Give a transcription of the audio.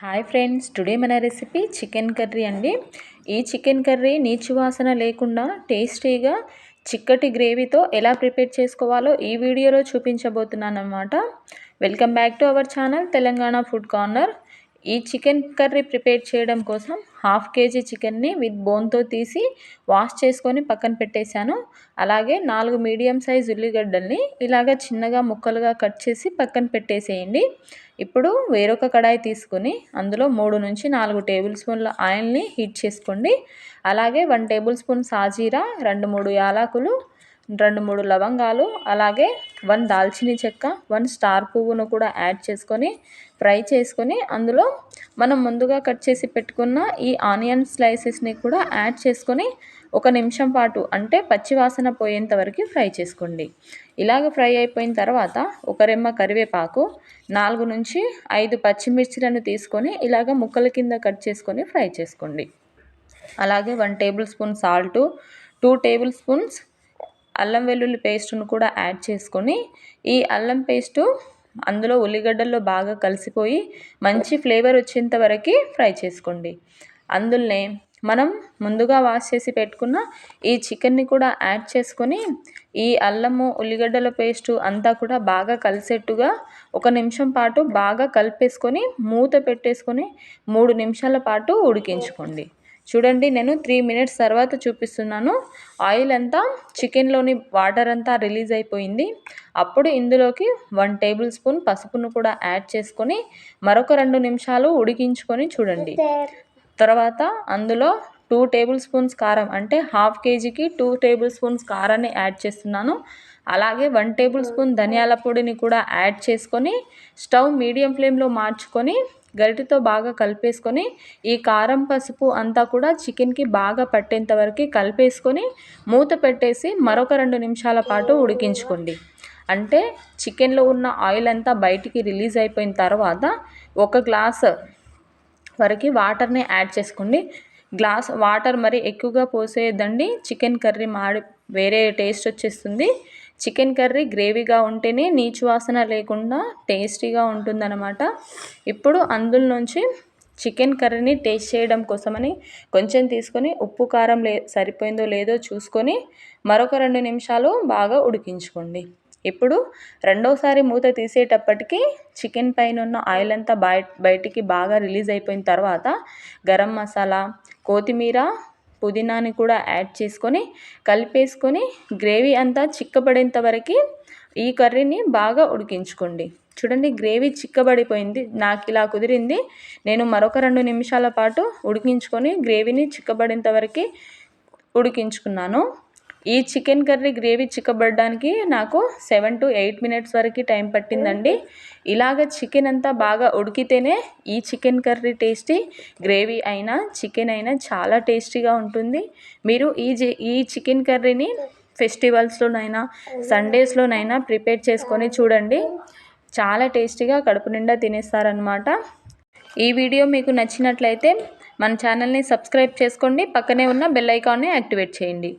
Hi friends today మన recipe chicken curry అండి. ఈ చికెన్ కర్రీ నీచు వాసన లేకుండా టేస్టీగా చిక్కటి గ్రేవీతో ఎలా ప్రిపేర్ చేసుకోవాలో ఈ వీడియోలో చూపించబోతున్నాను అనమాట welcome back to our channel Telangana food corner. ఈ చికెన్ కర్రీ ప్రిపేర్ చేయడం కోసం హాఫ్ కేజీ చికెన్ని విత్ బోన్తో తీసి వాష్ చేసుకొని పక్కన పెట్టేశాను. అలాగే నాలుగు మీడియం సైజ్ ఉల్లిగడ్డల్ని ఇలాగ చిన్నగా ముక్కలుగా కట్ చేసి పక్కన పెట్టేసేయండి. ఇప్పుడు వేరొక కడాయి తీసుకొని అందులో మూడు నుంచి నాలుగు టేబుల్ స్పూన్ల ఆయిల్ని హీట్ చేసుకోండి. అలాగే వన్ టేబుల్ స్పూన్ సాజీరా రెండు మూడు యాలకులు రెండు మూడు లవంగాలు అలాగే వన్ దాల్చిన చెక్క వన్ స్టార్ పువ్వును కూడా యాడ్ చేసుకొని ఫ్రై చేసుకొని అందులో మనం ముందుగా కట్ చేసి పెట్టుకున్న ఈ ఆనియన్ స్లైసెస్ని కూడా యాడ్ చేసుకొని ఒక నిమిషం పాటు అంటే పచ్చివాసన పోయేంత వరకు ఫ్రై చేసుకోండి. ఇలాగ ఫ్రై అయిపోయిన తర్వాత ఒక రెమ్మ కరివేపాకు నాలుగు నుంచి ఐదు పచ్చిమిర్చిలను తీసుకొని ఇలాగ ముక్కల కింద కట్ చేసుకొని ఫ్రై చేసుకోండి. అలాగే one tablespoon salt two tablespoons అల్లం వెల్లుల్లి పేస్ట్ను కూడా యాడ్ చేసుకొని ఈ అల్లం పేస్టు అందులో ఉల్లిగడ్డల్లో బాగా కలిసిపోయి మంచి ఫ్లేవర్ వచ్చేంత వరకు ఫ్రై చేసుకోండి. అందులోనే మనం ముందుగా వాష్ చేసి పెట్టుకున్న ఈ చికెన్ని కూడా యాడ్ చేసుకొని ఈ అల్లము ఉల్లిగడ్డల పేస్టు అంతా కూడా బాగా కలిసేట్టుగా ఒక నిమిషం పాటు బాగా కలిపేసుకొని మూత పెట్టేసుకొని మూడు నిమిషాల పాటు ఉడికించుకోండి. చూడండి నేను త్రీ మినిట్స్ తర్వాత చూపిస్తున్నాను. ఆయిల్ అంతా చికెన్లోని వాటర్ అంతా రిలీజ్ అయిపోయింది. అప్పుడు ఇందులోకి వన్ టేబుల్ స్పూన్ పసుపును కూడా యాడ్ చేసుకొని మరొక రెండు నిమిషాలు ఉడికించుకొని చూడండి. తర్వాత అందులో టూ టేబుల్ స్పూన్స్ కారం అంటే హాఫ్ కేజీకి టూ టేబుల్ స్పూన్స్ కారాన్ని యాడ్ చేస్తున్నాను. అలాగే వన్ టేబుల్ స్పూన్ ధనియాల పొడిని కూడా యాడ్ చేసుకొని స్టవ్ మీడియం ఫ్లేమ్లో మార్చుకొని గరిటితో బాగా కలిపేసుకొని ఈ కారం పసుపు అంతా కూడా చికెన్కి బాగా పట్టేంత వరకు కలిపేసుకొని మూత పెట్టేసి మరొక రెండు నిమిషాల పాటు ఉడికించుకోండి. అంటే చికెన్లో ఉన్న ఆయిల్ అంతా బయటికి రిలీజ్ అయిపోయిన తర్వాత ఒక గ్లాస్ వరకు వాటర్ని యాడ్ చేసుకోండి. గ్లాస్ వాటర్ మరి ఎక్కువగా పోసేయద్దండి. చికెన్ కర్రీ మాడి వేరే టేస్ట్ వచ్చేస్తుంది. చికెన్ కర్రీ గ్రేవీగా ఉంటేనే నీచు వాసన లేకుండా టేస్టీగా ఉంటుందన్నమాట. ఇప్పుడు అందులో నుంచి చికెన్ కర్రీని టేస్ట్ చేయడం కోసమని కొంచెం తీసుకొని ఉప్పు కారం లే సరిపోయిందో లేదో చూసుకొని మరొక రెండు నిమిషాలు బాగా ఉడికించుకోండి. ఇప్పుడు రెండోసారి మూత తీసేటప్పటికి చికెన్ పైన ఉన్న ఆయిల్ అంతా బయ బయటికి బాగా రిలీజ్ అయిపోయిన తర్వాత గరం మసాలా కొత్తిమీర పుదీనాని కూడా యాడ్ చేసుకొని కలిపేసుకొని గ్రేవీ అంతా చిక్కబడేంత వరకు ఈ కర్రీని బాగా ఉడికించుకోండి. చూడండి గ్రేవీ చిక్కబడిపోయింది. నాకు ఇలా కుదిరింది. నేను మరొక రెండు నిమిషాల పాటు ఉడికించుకొని గ్రేవీని చిక్కబడేంత వరకు ఉడికించుకున్నాను. ఈ చికెన్ కర్రీ గ్రేవీ చిక్కబడడానికి నాకు సెవెన్ టు ఎయిట్ మినిట్స్ వరకు టైం పట్టిందండి. ఇలాగ చికెన్ అంతా బాగా ఉడికితేనే ఈ చికెన్ కర్రీ టేస్టీ గ్రేవీ అయినా చికెన్ అయినా చాలా టేస్టీగా ఉంటుంది. మీరు ఈ ఈ చికెన్ కర్రీని ఫెస్టివల్స్లోనైనా సండేస్లోనైనా ప్రిపేర్ చేసుకొని చూడండి. చాలా టేస్టీగా కడుపు నిండా తినేస్తారనమాట ఈ వీడియో మీకు నచ్చినట్లయితే మన ఛానల్ని సబ్స్క్రైబ్ చేసుకోండి. పక్కనే ఉన్న బెల్ ఐకాన్ని యాక్టివేట్ చేయండి.